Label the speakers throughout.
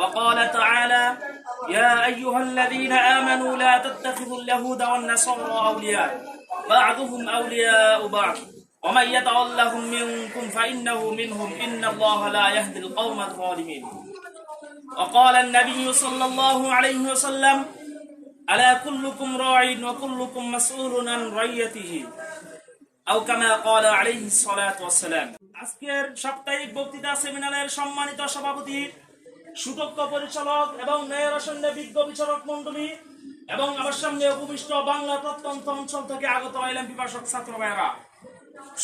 Speaker 1: وقال تعالى يا أيها الذين آمنوا لا تتخذوا اليهود والنصارى أولياء بعضهم أولياء بعض ومن يتولهم منكم فإنه منهم إن الله لا يهدي القوم الظالمين وقال النبي صلى الله عليه وسلم ألا كلكم راع وكلكم مسؤول عن رعيته أو كما قال عليه الصلاة والسلام আজকের সাপ্তাহিক বক্তৃতা সেমিনারের সম্মানিত সভাপতি সুদক্ষ পরিচালক এবং মেয়র আসনে বিজ্ঞ বিচারক মন্ডলী এবং আমার সামনে উপবিষ্ট বাংলা প্রত্যন্ত অঞ্চল থেকে আগত আইলাম পিপাসক ছাত্র ভাইয়েরা।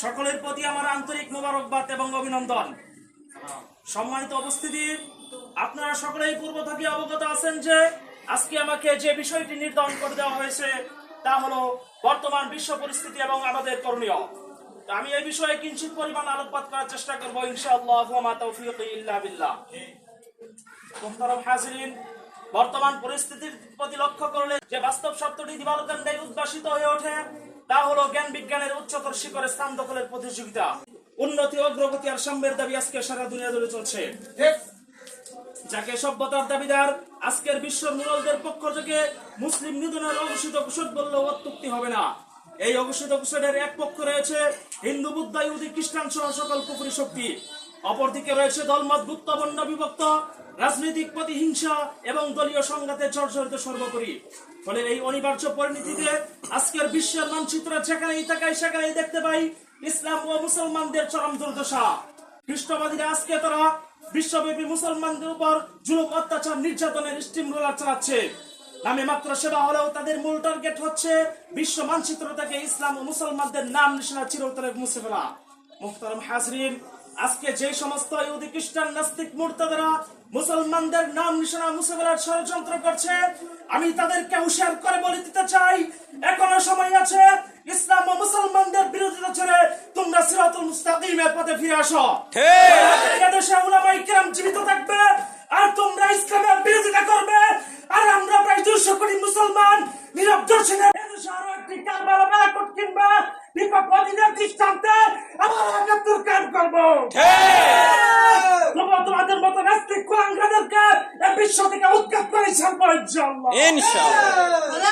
Speaker 1: সকলের প্রতি আমার আন্তরিক মোবারকবাদ এবং অভিনন্দন। সম্মানিত উপস্থিতি, আপনারা সকলেই পূর্ব থেকে অবগত আছেন যে আজকে আমাকে যে বিষয়টি নির্ধারণ করে দেওয়া হয়েছে, তা হলো বর্তমান বিশ্ব পরিস্থিতি এবং আমাদের করণীয়। আমি এই বিষয়ে কিঞ্চিত পরিমাণ আলোকপাত করার চেষ্টা করব, ইনশাআল্লাহ ইল্লা বিল্লাহ। বর্তমান পরিস্থিতির প্রতি লক্ষ্য করলে যে বাস্তব দিবালোকান্ডায় উদ্ভাসিত হয়ে ওঠে, তা হলো জ্ঞান বিজ্ঞানের উচ্চতর শিখরে স্থান দখলের প্রতিযোগিতা। উন্নতি, অগ্রগতি আর সাম্যের দাবি আজকে সারা দুনিয়া চলছে। যাকে সভ্যতার দাবিদার, আজকের বিশ্ব মুরলদের পক্ষ থেকে মুসলিম নিধনের অঘোষিত কুশল বললেও অত্যুক্তি হবে না। এই অঘোষিত কুশলের এক পক্ষ রয়েছে হিন্দু, বুদ্ধ, ইহুদি, খ্রিস্টান সহ সকল কুপুরি শক্তি। অপরদিকে রয়েছে দলমত গুপ্তবর্ণ বিভক্ত, রাজনৈতিক প্রতিহিংসা এবং দলীয় সংঘাতে জর্জরিত সর্বোপরি। ফলে এই অনিবার্য পরিণতিতে আজকের বিশ্বের মানচিত্র যেখানেই তাকাই সেখানেই দেখতে পাই ইসলাম ও মুসলমানদের চরম দুর্দশা। খ্রিস্টবাদীরা আজকে তারা বিশ্বব্যাপী মুসলমানদের উপর জুলুম, অত্যাচার, নির্যাতনের স্টিম রোলার চালাচ্ছে। নামে মাত্র সেবা হলেও তাদের মূল টার্গেট হচ্ছে বিশ্ব মানচিত্র থেকে ইসলাম ও মুসলমানদের নাম নিশানা চিরতরে মুছে ফেলা। মুহতারাম হাজরিন আজকে যে সমস্ত ইহুদি খ্রিস্টান নাস্তিক মূর্তাদেরা মুসলমানদের নাম নিশানা মুছে ফেলার ষড়যন্ত্র করছে আমি তাদেরকে হুশিয়ার করে বলে দিতে চাই এখনও সময় আছে ইসলাম ও মুসলমানদের বিরোধিতা ছেড়ে তোমরা সিরাতুল মুস্তাকিমের পথে ফিরে আসো। ঠিক। দেশে উলামায়ে কেরাম জীবিত থাকবে একাত্তর কাজ করব তোমাদের মতো নাস্তিক কুলাঙ্গাদেরকে এই বিশ্ব থেকে উৎখাত করে ছাড়বো ইনশাআল্লাহ।
Speaker 2: ইনশাআল্লাহ।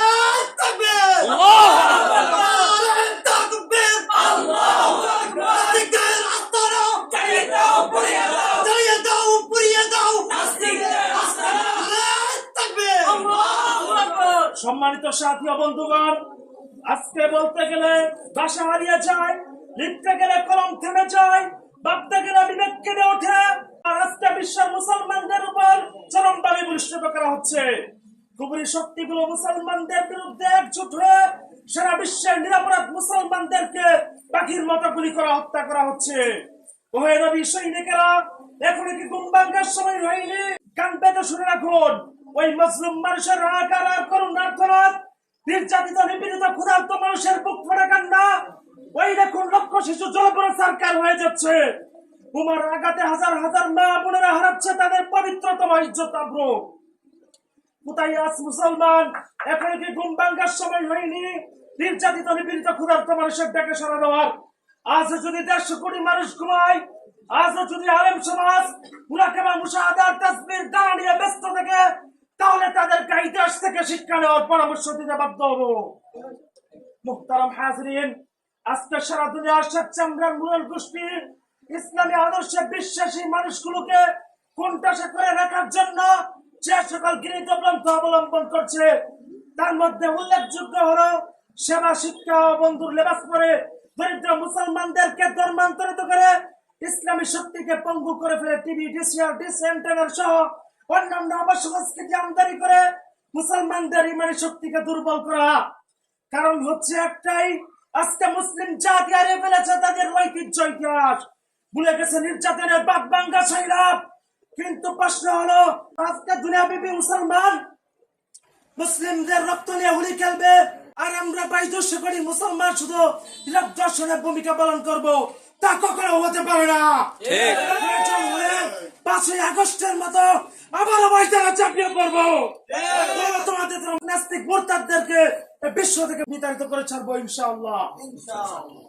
Speaker 1: সম্মানিত সাথী ও বন্ধুগণ আজকে বলতে গেলে ভাষা হারিয়ে যায়। লিখতে গেলে কলম থেমে যায় ভাবতে গেলে বিবেক কেঁদে ওঠে, আর আজকে বিশ্বের মুসলমানদের উপর চরমভাবে বলিষ্ঠিত করা হচ্ছে। কুবুরি শক্তিগুলো মুসলমানদের বিরুদ্ধে একজোট হয়ে সারা বিশ্বের নিরাপরাধ মুসলমানদেরকে পাখির মতো গুলি করা হত্যা করা হচ্ছে। ওহে নবী সৈনিকেরা, এখন কি সময় হয়নি? কান পেতে শুনে রাখুন, ওই মুসলিম মানুষের হাহাকার আর আর্থনাথ নির্যাতিত নিপীড়িত ক্ষুধার্ত মানুষের শিশু জলপরে সরকার হয়ে যাচ্ছে। উমার আঘাতে হাজার হাজার মা বোনেরা হারাচ্ছে তাদের পবিত্রতম ইজ্জত কোথায় আজ মুসলমান কি ঘুম ভাঙ্গার সময় হয়নি? নির্যাতিত, নিপীড়িত, ক্ষুধার্ত মানুষের ডেকে সরা দেওয়ার। আজ যদি দেড়শো কোটি মানুষ ঘুমায় আজ যদি আলেম সমাজ মুরাকাবা মুশাহাদার তাসবির দাঁড়া নিয়ে ব্যস্ত থাকে, তাহলে তাদেরকে ইতিহাস থেকে শিক্ষা নেওয়ার পরামর্শ দিতে বাধ্য হব। মুহতারাম হাজরিন আজকে সারা দুনিয়ার স্বেচ্ছামরান মুরল গোষ্ঠী ইসলামী আদর্শে বিশ্বাসী মানুষগুলোকে কোনটাসে করে রাখার জন্য যে সকল গৃহীত গ্রন্থ অবলম্বন করছে, তার মধ্যে উল্লেখযোগ্য হলো সেবা, শিক্ষা ও বন্ধুর লেবাস করে দরিদ্র মুসলমানদেরকে ধর্মান্তরিত করে ইসলামী শক্তিকে পঙ্গু করে ফেলে টিভি, ডিসিআর, ডিস সহ অন্যান্য অপসংস্কৃতি আমদানি করে মুসলমানদের ইমানি শক্তিকে দুর্বল করা। কারণ হচ্ছে একটাই আজকে মুসলিম জাতি হারিয়ে ফেলেছে তাদের ঐতিহ্য ইতিহাস। ভুলে গেছে নির্যাতনের বাদ বাঙ্গা সৈরাব কিন্তু প্রশ্ন হলো আজকে দুনিয়া বিবি মুসলমান মুসলিমদের রক্ত নিয়ে হুলি খেলবে? আর আমরা বাইদস্য করি মুসলমান শুধু নীরব দর্শনের ভূমিকা পালন করব তা কখনো হতে পারে না। পাঁচই আগস্টের মতো আবারও ময়দানে চাপিয়ে পড়ব। তোমাদের নাস্তিক মোরতাদদেরকে বিশ্ব থেকে বিতাড়িত করে ছাড়বো ইনশাআল্লাহ। ইনশাআল্লাহ।